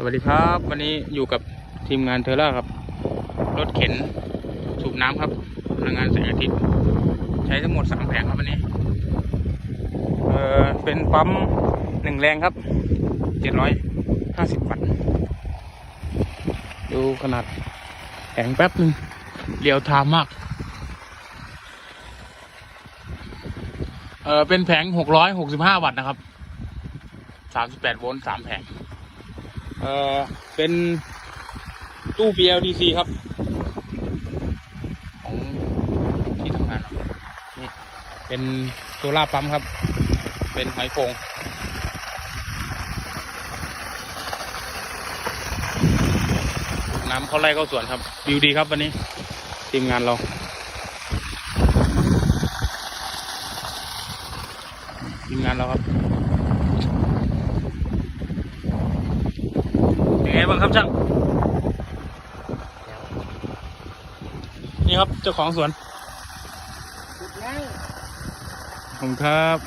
สวัสดีครับวันนี้อยู่กับทีมงานเทอร่าครับ รถเข็นสูบน้ำครับพลังงานแสงอาทิตย์ ใช้ทั้งหมดสามแผงครับวันนี้เออเป็นปั๊มหนึ่งแรงครับเจ็ดร้อยห้าสิบวัตต์ดูขนาดแผงแป๊บหนึ่งเรียวทามมากเออเป็นแผงหกร้อยหกสิบห้าวัตต์นะครับสามสิบแปดโวลต์สามแผง เอ่อเป็นตู้ PLDC ครับ ของที่ทำงานเรานี่เป็นโซล่าปั๊มครับ เป็นหอยโขงน้ำเขาไร่เข้าสวนครับวิวดีครับวันนี้ ทีมงานเราทีมงานเราครับ เป็นไง บ้างครับช่างนี่ครับเจ้าของสวนสุดแล้วขอบคุณครับ